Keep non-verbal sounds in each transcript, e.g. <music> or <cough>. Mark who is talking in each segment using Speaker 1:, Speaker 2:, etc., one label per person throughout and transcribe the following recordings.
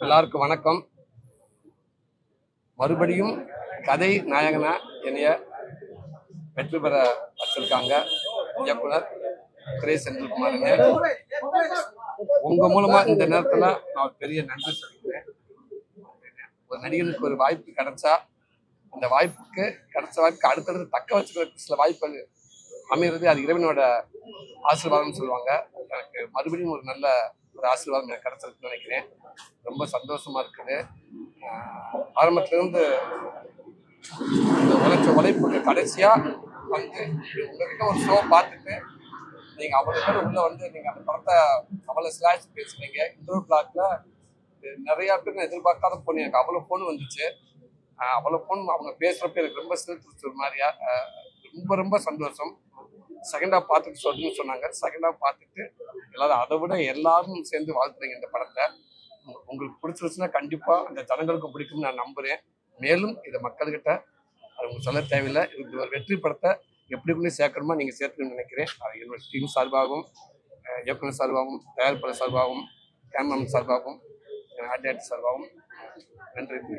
Speaker 1: எல்லாருக்கும் வணக்கம். மறுபடியும் கதை நாயகனா என்னைய வெற்றி பெற வச்சிருக்காங்க இயக்குனர் திரை செந்தில்குமார் உங்க மூலமா இந்த நேரத்துல நான் பெரிய நன்றி சொல்லிக்கிறேன். ஒரு நடிகனுக்கு ஒரு வாய்ப்பு கிடைச்சா அந்த வாய்ப்புக்கு கிடைச்ச வாய்ப்புக்கு அடுத்தடுத்து தக்க வச்சுக்கிறதுக்கு சில வாய்ப்புகள் அமைகிறது அது இறைவனோட ஆசீர்வாதம்னு சொல்லுவாங்க. எனக்கு மறுபடியும் ஒரு நல்ல ஒரு ஆசீர்வாதம் எனக்கு கிடைச்சிருக்குன்னு நினைக்கிறேன். ரொம்ப சந்தோஷமா இருக்குது. ஆஹ் இருந்து இந்த உழைச்ச உழைப்புக்கு கடைசியாக வந்து உங்ககிட்ட ஒரு ஷோ பார்த்துட்டு நீங்கள் அவ்வளோ பேர் உள்ளே வந்து நீங்கள் அந்த படத்தை அவ்வளோ ஸ்லாஷ் பேசுனீங்க. இன்டர்வியூ பிளாக்ல நிறையா பேர் நான் எதிர்பார்க்காத ஃபோன் எனக்கு அவ்வளோ ஃபோன் வந்துச்சு. அவ்வளோ ஃபோன் அவங்க பேசுகிறப்ப எனக்கு ரொம்ப சிரிச்சு மாதிரியா. ரொம்ப ரொம்ப சந்தோஷம். செகண்ட் ஹாஃப் பார்த்துட்டு சொல்லணும்னு சொன்னாங்க. செகண்ட் ஹாஃப் பார்த்துட்டு எல்லாரும் அதை விட எல்லாரும் சேர்ந்து வாழ்த்துறீங்க இந்த படத்தை உங்களுக்கு பிடிச்சிருச்சுன்னா கண்டிப்பாக அந்த ஜனங்களுக்கும் பிடிக்கும்னு நான் நம்புகிறேன் மேலும் இதை மக்கள்கிட்ட அது உங்களுக்கு சொல்ல தேவையில்லை. இது ஒரு வெற்றி படத்தை எப்படி கொண்டு சேர்க்கணுமா நீங்கள் சேர்த்துக்கணும்னு நினைக்கிறேன். அது என்னோட டீம் சார்பாகவும் இயக்குனர் சார்பாகவும் தயாரிப்பாளர் சார்பாகவும் கேமராமேன் சார்பாகவும் ஆர்டிஆர்டி சார்பாகவும் நன்றி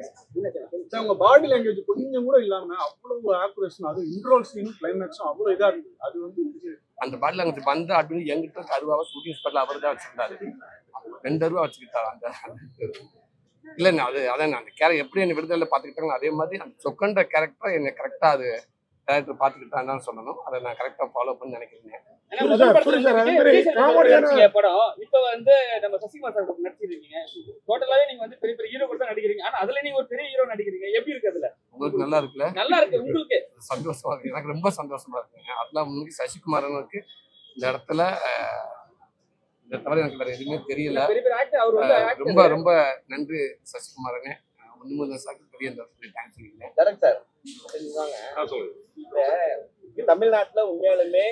Speaker 2: சார், உங்க பாடி லாங்குவேஜ் கொஞ்சம் கூட இல்லாம அவ்வளவு ஆக்குரேஷன் அது இன்ட்ரோல் சீனும் கிளைமேக்ஸும் அவ்வளவு இதா இருக்கு. அது வந்து
Speaker 1: அந்த பாட்டில் அங்கே வந்து அப்படின்னு எங்கிட்ட அருவாவை ஷூட்டிங் ஸ்பாட்ல அவர் தான் வச்சிருந்தாரு ரெண்டு அருவா வச்சுக்கிட்டாரு அந்த <laughs> இல்லைண்ணா அது அதான் அந்த கேரக்டர் எப்படி என்னை விடுதலை பார்த்துக்கிட்டாங்க அதே மாதிரி அந்த சொக்கன்ற கேரக்டர் என்னை கரெக்டாக அது டேரக்டர் பார்த்துக்கிட்டான்னு தான் சொல்லணும். அதை நான் கரெக்டாக ஃபாலோ பண்ணி நினைக்கிறேன்.
Speaker 3: படம். இப்ப வந்து நம்ம சசிகுமார் சார் நடிச்சிருக்கீங்க. டோட்டலாவே நீங்க வந்து பெரிய பெரிய ஹீரோ கூட நடிக்கிறீங்க. ஆனா அதுல நீங்க ஒரு பெரிய ஹீரோ நடிக்கிறீங்க. எப்படி இருக்கு அதுல?
Speaker 1: உங்களுக்கு நல்லா இருக்குல்ல?
Speaker 3: நல்லா இருக்கு. உங்களுக்கு.
Speaker 1: சந்தோஷமா இருக்கு. எனக்கு ரொம்ப சந்தோஷமா இருக்குங்க அதெல்லாம் முன்னாடி சசிகுமாரனுக்கு இந்த இடத்துல இதை தவிர எனக்கு வேற எதுவுமே தெரியல.
Speaker 3: பெரிய பெரிய ஆக்டர் அவர் வந்து
Speaker 1: அஹ்,
Speaker 3: actor.
Speaker 1: ரொம்ப ரொம்ப நன்றி சசிகுமாரனே. ஒன்று சாக்கு பெரிய இந்த தேங்க்ஸ் சொல்லிக்கிறேன்
Speaker 4: கரெக்ட் சார். தமிழ்நாட்டுல உண்மையாலுமே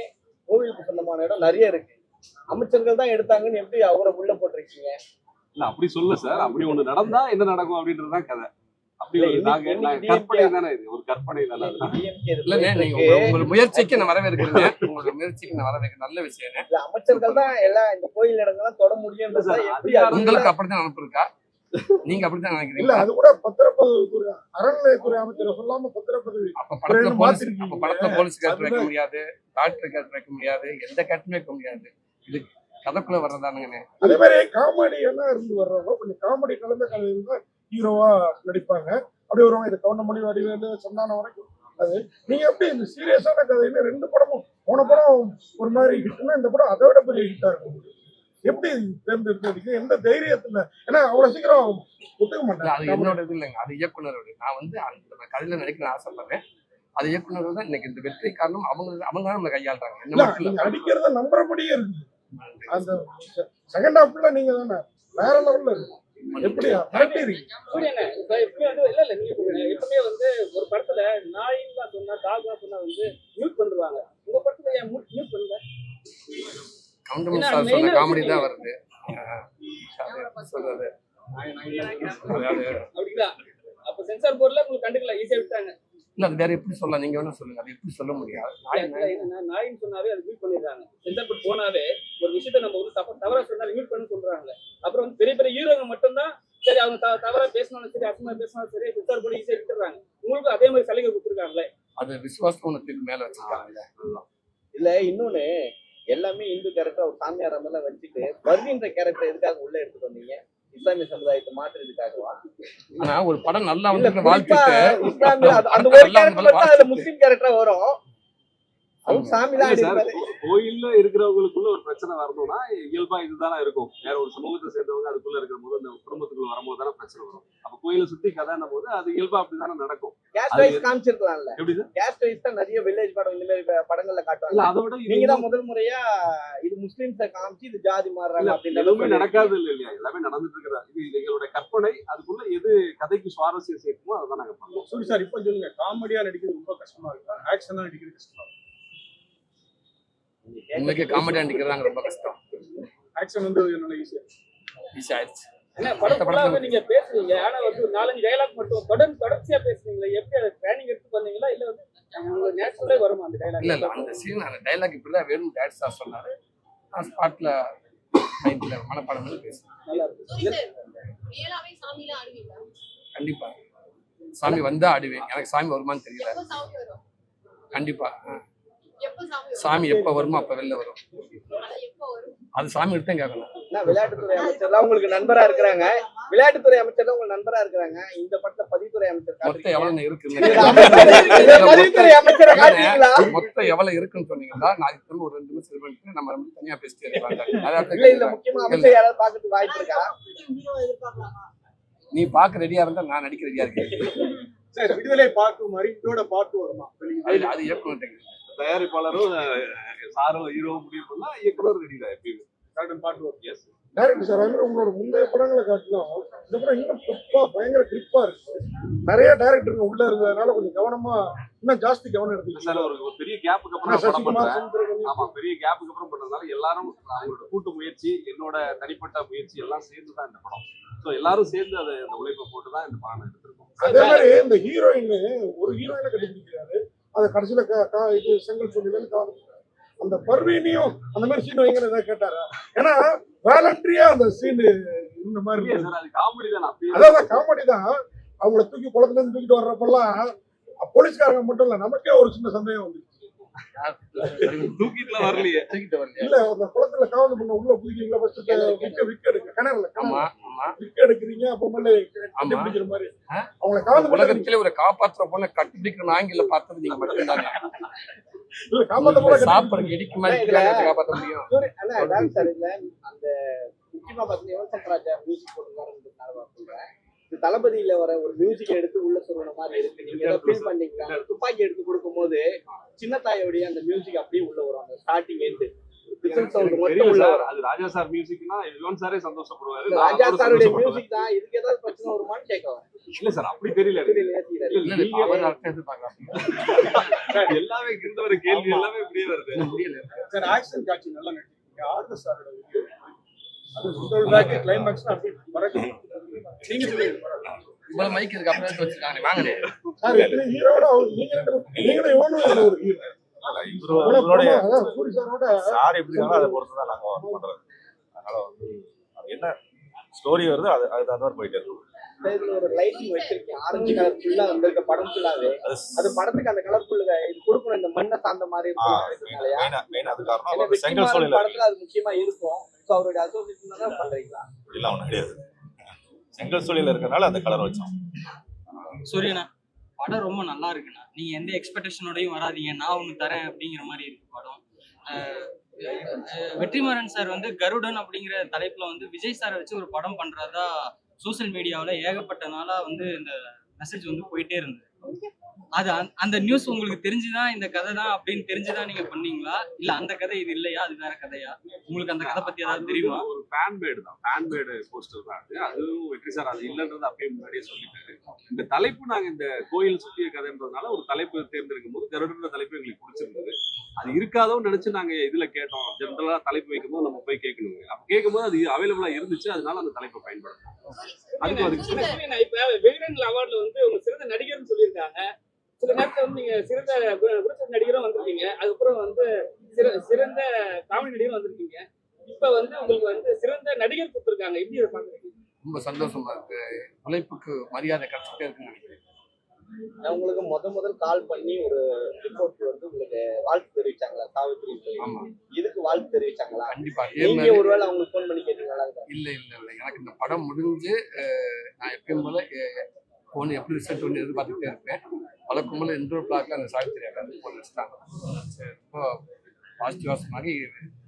Speaker 4: கோவிலுக்கு சொந்தமான இடம் நிறைய இருக்கு. அமைச்சர்கள் தான் எடுத்தாங்கன்னு எப்படி அவரை உள்ள போட்டிருக்கீங்க?
Speaker 5: இல்ல அப்படி சொல்ல சார். அப்படி ஒண்ணு நடந்தா என்ன நடக்கும் அப்படின்றதுதான் கதை.
Speaker 1: முயற்சிக்கு நான் வரவேற்கிறேன். உங்களோட முயற்சிக்கு நான் வரவேற்கிறேன். நல்ல விஷயம்
Speaker 4: இல்ல, அமைச்சர்கள் தான் எல்லாம் இந்த கோயில் இடங்கள்லாம் தொட அது
Speaker 1: உங்களுக்கு அப்படித்தான் அனுப்பிருக்கா நீங்க அப்படித்தான்
Speaker 2: இல்ல
Speaker 1: நினைக்கிறீங்க
Speaker 2: அது கூட பத்திரப்பதிவுத்துறை அறநிலையத்துறை அமைச்சரை சொல்லாம பத்திரப்பதிவு
Speaker 1: அப்ப படத்துல
Speaker 2: ரெண்டு
Speaker 1: போலீஸ்
Speaker 2: மாத்திருக்கீங்க.
Speaker 1: அப்ப படத்துல போலீஸ் கேட்டு வைக்க. முடியாது டாக்டர் கேட்டு வைக்க முடியாது எந்த கேட்டுமே வைக்க முடியாது. இது கதைக்குள்ள வர்றதானுங்கண்ணே.
Speaker 2: அதே மாதிரி காமெடி எல்லாம் இருந்து வர்றவங்க கொஞ்சம் காமெடி கலந்த கதை இருந்தா ஹீரோவா நடிப்பாங்க. அப்படி வருவாங்க இது கவுண்டமணி வடிவேலு சந்தானம் வரைக்கும். அது நீங்க எப்படி இந்த சீரியஸான கதைன்னு ரெண்டு படமும் போன படம் ஒரு மாதிரி ஹிட்னா இந்த படம் அதை விட பெரிய ஹிட்டா இருக்கும். எப்படி தேர்ந்தெடுத்ததுக்கு எந்த தைரியத்துல? ஏன்னா அவ்வளவு சீக்கிரம் ஒத்துக்க
Speaker 1: இல்ல, அது என்னோட இது இல்லைங்க. அது இயக்குனரோட. நான் வந்து அந்த கதையில நடிக்கணும்னு ஆசைப்படுறேன். அது இயக்குனர் தான் இன்னைக்கு இந்த வெற்றி காரணம். அவங்க அவங்க தான் நம்மளை கையாளுறாங்க.
Speaker 2: அடிக்கிறத நம்புறபடியே இருக்கு. அந்த செகண்ட் ஹாஃப்ல நீங்க தானே? வேற லெவல்ல இருக்கு. எப்படியா? மிரட்டிருக்கீங்க
Speaker 3: சூரியனே, இப்ப எப்பவுமே வந்து இல்ல இல்ல நீங்க சொல்லுங்க. எப்பவுமே வந்து ஒரு படத்துல நாயின்லாம் சொன்னா டாக்லாம் சொன்னா வந்து மியூட் பண்ணுவாங்க உங்க படத்துல ஏன் மியூட் பண்ணல?
Speaker 1: கவுண்டமணி சார் சொன்ன காமெடி தான். வருது. சொல்றது
Speaker 3: அப்ப சென்சார் போர்டுல உங்களுக்கு கண்டுக்கல ஈஸியா விட்டாங்க
Speaker 1: இல்ல அது வேற எப்படி சொல்லலாம்? நீங்க வேணா சொல்லுங்க. அது எப்படி சொல்ல முடியாது
Speaker 3: நாயின்னு சொன்னாவே அது மியூட் பண்ணிடுறாங்க. சென்சார் போர்டு போனாவே ஒரு விஷயத்த நம்ம வந்து தப்ப தவறா சொன்னா மியூட் பண்ண சொல்றாங்க அப்புறம் வந்து பெரிய பெரிய ஹீரோங்க மட்டும்தான் சரி அவங்க தவறா பேசினாலும் சரி அசமா பேசினாலும் சரி சென்சார் போர்டு ஈஸியா விட்டுறாங்க உங்களுக்கும் அதே மாதிரி சலுகை கொடுத்துருக்காங்களே.
Speaker 1: அது விசுவாச உணத்துக்கு மேல வச்சிருக்காங்க
Speaker 4: இல்ல இன்னொன்னு எல்லாமே இந்து கேரக்டர் ஒரு சாமியார் மாதிரிலாம் வச்சுட்டு வருகின்ற கேரக்டர் எதுக்காக உள்ள எடுத்துட்டு வந்தீங்க? இஸ்லாமிய சமுதாயத்தை மாற்றுறதுக்காகவா?
Speaker 1: ஆனா ஒரு படம் நல்லா வந்து
Speaker 4: இஸ்லாமிய அந்த ஒரு கேரக்டர் முஸ்லீம் கேரக்டரா வரும்.
Speaker 5: கோயில்ல இருக்கிறவங்களுக்குள்ள ஒரு பிரச்சனை வரணும்னா இயல்பா இதுதானே இருக்கும். வேற ஒரு சமூகத்தை சேர்ந்தவங்க அதுக்குள்ள இருக்கிற போது அந்த குடும்பத்துக்குள்ள வரும்போது தானே பிரச்சனை வரும். அப்ப கோயிலை சுத்தி கதைன்னும் போது அது இயல்பா அப்படிதானே நடக்கும்.
Speaker 4: கேஸ்ட் வைஸ் காமிச்சிருக்கலாம்ல.
Speaker 5: எப்படி சார்?
Speaker 4: கேஸ்ட் வைஸ் தான் நிறைய வில்லேஜ் படம் இந்த மாதிரி படங்கள்ல காட்டுவாங்க.
Speaker 5: அதை விட
Speaker 4: நீங்க தான் முதல் முறையா இது முஸ்லிம்ஸ காமிச்சு இது ஜாதி மாறுறாங்க அப்படின்னு
Speaker 5: எதுவுமே நடக்காது இல்ல இல்லையா? எல்லாமே நடந்துட்டு இருக்கிற இது இது எங்களோட கற்பனை அதுக்குள்ள எது கதைக்கு சுவாரஸ்யம் சேர்க்குமோ அதை நாங்க பண்ணுவோம்
Speaker 2: சூரி சார் இப்போ சொல்லுங்க. காமெடியா நடிக்கிறது ரொம்ப கஷ்டமா இருக்கு. ஆக்ஷனா நடிக்கிறது கஷ்டமா இருக்கு.
Speaker 1: இன்னைக்கு காமெடி அடிக்கிறாங்க ரொம்ப கஷ்டம்.
Speaker 2: ஆக்ஷன் வந்து என்னால ஈஸியா.
Speaker 1: ஈஸி ஆயிடுச்சு.
Speaker 3: என்ன படம் ஃபுல்லாவே நீங்க பேசுறீங்க. ஆனா வந்து ஒரு நாலஞ்சு டைலாக் மட்டும் தொடர்ந்து தொடர்ச்சியா பேசுறீங்களா? எப்படி அதை ட்ரைனிங் எடுத்து பண்ணீங்களா? இல்ல வந்து உங்களுக்கு நேச்சுரலே வருமா அந்த
Speaker 1: இல்ல
Speaker 3: டைலாக்
Speaker 1: அந்த சீன் அந்த டைலாக் இப்படிதான் வேணும் டேட் சார் சொன்னாரு. நான் ஸ்பாட்ல மைண்ட்ல மனப்பாடம் பண்ணி பேசுறேன்.
Speaker 3: நல்லா இருக்கு.
Speaker 6: ரியலாவே
Speaker 1: சாமி வந்தா ஆடுவேன். எனக்கு சாமி வருமான்னு தெரியல. கண்டிப்பா
Speaker 6: சாமி
Speaker 1: எப்ப வருமோ அப்ப வெளில வரும். அது சாமி கிட்ட தான் கேட்கணும்.
Speaker 4: விளையாட்டுத்துறை அமைச்சர்லாம் உங்களுக்கு நண்பரா இருக்கிறாங்க. விளையாட்டுத்துறை அமைச்சர்லாம் உங்களுக்கு நண்பரா இருக்கிறாங்க. இந்த படத்துல பதிவுத்துறை அமைச்சர்
Speaker 1: மொத்தம். எவ்வளவு
Speaker 4: அமைச்சரை காட்டுறீங்களா
Speaker 1: மொத்தம் எவ்வளவு இருக்குன்னு சொன்னீங்கன்னா நான் திரும்ப ஒரு ரெண்டு நிமிஷம் பண்ணிட்டு நம்ம ரெண்டு தனியா பேசிட்டே இருப்பாங்க.
Speaker 4: இல்ல இல்ல முக்கியமா அமைச்சர் யாராவது பாக்கிறதுக்கு வாய்ப்பு இருக்கா?
Speaker 1: நீ பார்க்க ரெடியா இருந்தா நான் நடிக்க ரெடியா இருக்கேன்.
Speaker 7: சார் விடுதலை பார்க்கும் மாதிரி இதோட பாட்டு வருமா?
Speaker 1: அது அது இயக்குனர்
Speaker 5: தயாரிப்பாளரும் சாரும் ஹீரோ முடிவு பண்ணா இயக்குனர் ரெடி தான் எப்பயுமே.
Speaker 7: பாட்டு வரும்
Speaker 5: எஸ்
Speaker 2: டைரக்டர் சார் வந்து உங்களோட முந்தைய படங்களை காட்டிலும் இந்த படம் இன்னும் கிரிப்பா பயங்கர கிரிப்பா இருக்கு. நிறைய டைரக்டருங்க உள்ள இருந்ததுனால கொஞ்சம் கவனமா இன்னும் ஜாஸ்தி கவனம்
Speaker 5: சார்
Speaker 2: எடுத்துக்கிட்டாங்க
Speaker 5: ஒரு பெரிய கேப்புக்கு அப்புறம் படம் ஆமா பெரிய கேப்புக்கு அப்புறம் பண்ணதுனால எல்லாரும் அவங்களோட கூட்டு முயற்சி என்னோட தனிப்பட்ட முயற்சி எல்லாம் சேர்ந்து தான் இந்த படம். ஸோ எல்லாரும் சேர்ந்து அதை அந்த உழைப்பை போட்டு தான் இந்த படம் எடுத்திருக்கோம்.
Speaker 2: அதே மாதிரி இந்த ஹீரோயின் ஒரு ஹீரோயினை கண்டுபிடிக்கிறாரு. அதை கடைசியில இது செங்கல் சொல்லிதான் காமிக்கிறாரு அந்த பர்வீனியும் அந்த மாதிரி சீன் ஏதாவது கேட்டாரா? ஏன்னா வேலண்ட்ரியா அந்த சீன் இந்த மாதிரி
Speaker 5: காமெடி தான்
Speaker 2: அதாவது காமெடி தான். அவங்கள தூக்கி குளத்துல இருந்து தூக்கிட்டு வர்றப்பெல்லாம் போலீஸ்காரங்க மட்டும் இல்ல நமக்கே ஒரு சின்ன சந்தேகம் வந்து
Speaker 5: தூக்கிட்டுலாம் வரலையே.
Speaker 1: தூக்கிட்டு வரலையா?
Speaker 2: இல்ல அந்த குளத்துல பண்ண உள்ள குதிக்கிறீங்களா ஃபர்ஸ்ட் விக்க விக்க எடுக்க. கிணறுல
Speaker 1: ஆமா
Speaker 2: கிணறு
Speaker 1: ஆமா.
Speaker 2: விக்க எடுக்கிறீங்க அப்ப மேல கட்டி
Speaker 1: ஆமா.
Speaker 2: பிடிக்கிற மாதிரி? அவங்கள பண்ண
Speaker 1: உலகத்திலே ஒரு காப்பாற்றுற பொண்ணை கட்டிப்பிடிக்கிற ஆங்கில பார்த்தது நீங்க மட்டும்தாங்க.
Speaker 2: இல்ல காப்பாத்த போல கட்டி
Speaker 1: சாப்பிடுறதுக்கு இடிக்கு மாதிரி
Speaker 4: இதுல-
Speaker 1: காப்பாற்ற முடியும்.
Speaker 4: இதுல அந்த முக்கியமா பாத்தீங்கன்னா யுவன் சங்கர் ராஜா மியூசிக் நான் சொல்றேன். தளபதியில வர ஒரு மியூசிக் எடுத்து உள்ள சொல்ற மாதிரி இருக்கு. நீங்க ஃபீல் பண்ணீங்களா? துப்பாக்கி எடுத்து கொடுக்கும்போது சின்ன தாயோடைய அந்த மியூசிக் அப்படியே உள்ள வரும். அந்த ஸ்டார்டிங் எண்டு
Speaker 5: ராஜா சார் மியூசிக்னா யுவன் சாரே சந்தோஷப்படுவாரு.
Speaker 4: ராஜா சாருடைய. மியூசிக் தான். இதுக்கு ஏதாவது பிரச்சனை வருமான்னு கேட்க
Speaker 5: இல்ல சார் அப்படி தெரியல எல்லாமே இந்த ஒரு கேள்வி எல்லாமே இப்படியே வருது.
Speaker 7: சார் ஆக்ஷன் காட்சி நல்லா நடிச்சிருக்கீங்க. ஆர்டர் சாரோட. அது கிளைமேக்ஸ் மறக்க
Speaker 1: இவ்வளவு மைக் இருக்கு அப்புறம் எடுத்து வச்சிருக்காங்க. வாங்கனே
Speaker 2: சார் இத்தனை ஹீரோட அவர் நீங்க ரெண்டு பேரும் நீங்களும் இவனும் ஒரு ஹீரோ.
Speaker 8: இவருடைய
Speaker 2: அதான் சூரி சாரோட
Speaker 8: சார் எப்படி இருக்காங்களோ அதை பொறுத்து தான் நாங்க பண்றது. அதனால வந்து அது என்ன ஸ்டோரி வருதோ அது அது தகுந்த மாதிரி போயிட்டே இருக்கும்.
Speaker 4: இதுல ஒரு லைட்டிங் வச்சிருக்கேன். ஆரஞ்சு கலர் ஃபுல்லா வந்திருக்க படம் ஃபுல்லாவே
Speaker 8: அது
Speaker 4: படத்துக்கு அந்த கலர் ஃபுல்லுங்க இது கொடுக்கணும் இந்த மண்ணை சார்ந்த மாதிரி
Speaker 8: மெயினா மெயின் அது காரணம். செங்கல்
Speaker 4: படத்துல அது முக்கியமா இருக்கும். சோ அவருடைய அசோசியேஷன் தான் பண்றீங்களா?
Speaker 8: இல்ல ஒன்றும் கிடையாது. செங்கல் சூழல இருக்கிறனால அந்த கலர் வச்சோம்.
Speaker 9: சூரியனா படம் ரொம்ப நல்லா இருக்குண்ணா. நீங்க எந்த எக்ஸ்பெக்டேஷனோடையும் வராதீங்க. நான் ஒன்று தரேன் அப்படிங்கிற மாதிரி இருக்கு படம். வெற்றிமாறன் சார் வந்து கருடன் அப்படிங்கிற தலைப்புல வந்து விஜய் சாரை வச்சு ஒரு படம் பண்றதா சோசியல் மீடியாவில் ஏகப்பட்ட நாளா வந்து இந்த மெசேஜ் வந்து போயிட்டே இருந்தது. அது அந்த- நியூஸ் உங்களுக்கு தெரிஞ்சுதான் இந்த கதை தான் அப்படின்னு தெரிஞ்சுதான் நீங்க பண்ணீங்களா? இல்ல அந்த கதை இது இல்லையா? அது வேற கதையா? உங்களுக்கு அந்த கதை பத்தி ஏதாவது தெரியுமா?
Speaker 5: ஒரு ஃபேன் பேடு தான். ஃபேன் பேடு போஸ்டர் தான் அது. அதுவும் வெற்றி சார் அது இல்லைன்றது அப்பயே முன்னாடியே சொல்லிட்டாரு. இந்த தலைப்பு நாங்க இந்த கோயில் சுத்திய கதைன்றதுனால ஒரு தலைப்பு தேர்ந்தெடுக்கும் போது கருடன்ற தலைப்பு எங்களுக்கு பிடிச்சிருந்தது. அது இருக்காதோன்னு நினைச்சு நாங்க இதுல கேட்டோம். ஜென்ரலா தலைப்பு வைக்கும்போது நம்ம போய் கேட்கணும் அப்ப கேட்கும்போது அது அவைலபிளா இருந்துச்சு. அதனால அந்த தலைப்பை பயன்படுத்தணும் அதுக்கு அதுக்கு
Speaker 3: அவார்ட்ல வந்து உங்க சிறந்த நடிகர்னு சொல்லியிருக்காங்க சில நேரத்துல வந்து நீங்க சிறந்த கு- குணச்சித்திர நடிகரும் வந்திருக்கீங்க. அதுக்கப்புறம் வந்து சிற- சிறந்த காமெடி நடிகரும் வந்திருக்கீங்க. இப்ப வந்து உங்களுக்கு வந்து சிறந்த நடிகர் கொடுத்துருக்காங்க. எப்படி அதை பாக்குறீங்க
Speaker 1: ரொம்ப சந்தோஷமா இருக்கு. உழைப்புக்கு மரியாதை கிடைச்சிட்டே இருக்குன்னு நினைக்கிறேன்.
Speaker 4: உங்களுக்கு முத முதல் கால் பண்ணி ஒரு ரிப்போர்ட் வந்து உங்களுக்கு வாழ்த்து தெரிவிச்சாங்களா? சாவித்திரி இதுக்கு வாழ்த்து தெரிவிச்சாங்களா?
Speaker 1: கண்டிப்பா.
Speaker 4: நீங்க ஒருவேளை அவங்களுக்கு ஃபோன் பண்ணி கேட்டீங்களா?
Speaker 1: இல்ல. இல்ல இல்ல எனக்கு இந்த படம் முடிஞ்சு நான் எப்பயும் போல ஃபோன் எப்படி ரிசல்ட் ஒன்று எதிர்பார்த்துட்டே இருப்பேன். வழக்கம் போல இன்டோர் பிளாக்ல அந்த சாவித்திரி அக்கா ஃபோன் வச்சுட்டாங்க. சரி, ரொம்ப பாசிட்டிவாக சொன்னாங்க.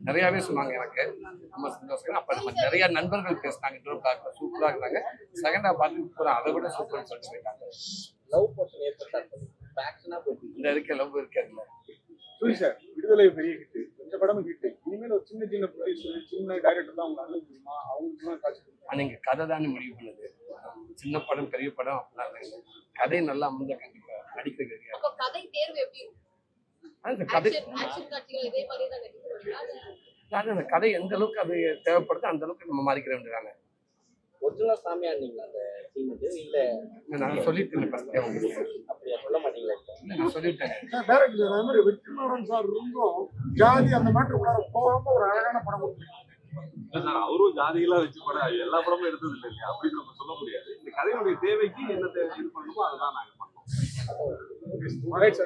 Speaker 1: நிறையாவே சொன்னாங்க எனக்கு. ரொம்ப சந்தோஷம் அப்போ நம்ம நிறைய நண்பர்கள் பேசினாங்க. இன்டோர் பிளாக்ல சூப்பராக இருந்தாங்க. செகண்டாக பார்த்து பூரா அதை விட சூப்பர்னு சொல்லிட்டு போயிட்டாங்க. இந்த இருக்க. லவ் இருக்காதுல்ல
Speaker 7: சூரி சார் விடுதலை பெரிய ஹிட் இந்த படமும் ஹிட் இனிமேல் ஒரு சின்ன சின்ன ப்ரொடியூசர் சின்ன டைரக்டர் தான் அவங்க அண்ணன் முடியுமா? அவங்களுக்கு காட்சி
Speaker 1: இங்கே கதை தானே முடிவு பண்ணுது. சின்ன படம் பெரிய படம் அப்படிலாம் கதை நல்லா அமைஞ்சா கண்டிப்பாக நடிக்க கிடையாது
Speaker 6: அப்ப கதை தேர்வு எப்படி இருக்கும்
Speaker 1: அந்த கதை
Speaker 6: மாதிரி
Speaker 1: எந்த அளவுக்கு அது தேவைப்படுதோ அந்த அளவுக்கு நம்ம மாறிக்கிற வேண்டியதாங்க
Speaker 4: ஒரிஜினல் சாமியா நீங்க அந்த சீன் இது இல்ல
Speaker 1: நான் உங்களுக்கு
Speaker 4: அப்படியா சொல்ல மாட்டீங்களா
Speaker 1: நான் சொல்லிட்டேன்.
Speaker 2: சார் டைரக்டர் அது மாதிரி வெற்றிமாறன் சார் இருந்தும் ஜாதி அந்த மேட்டர் உள்ளார போகாம ஒரு அழகான படம்
Speaker 5: சார் அவரும் ஜாதியெல்லாம் வச்சு படம் எல்லா படமும் எடுத்தது இல்லை இல்லையா? அப்படின்னு நம்ம சொல்ல முடியாது. இந்த கதையினுடைய தேவைக்கு என்ன தே- இது பண்ணணுமோ அதை தான் நாங்கள் All
Speaker 7: right, sir.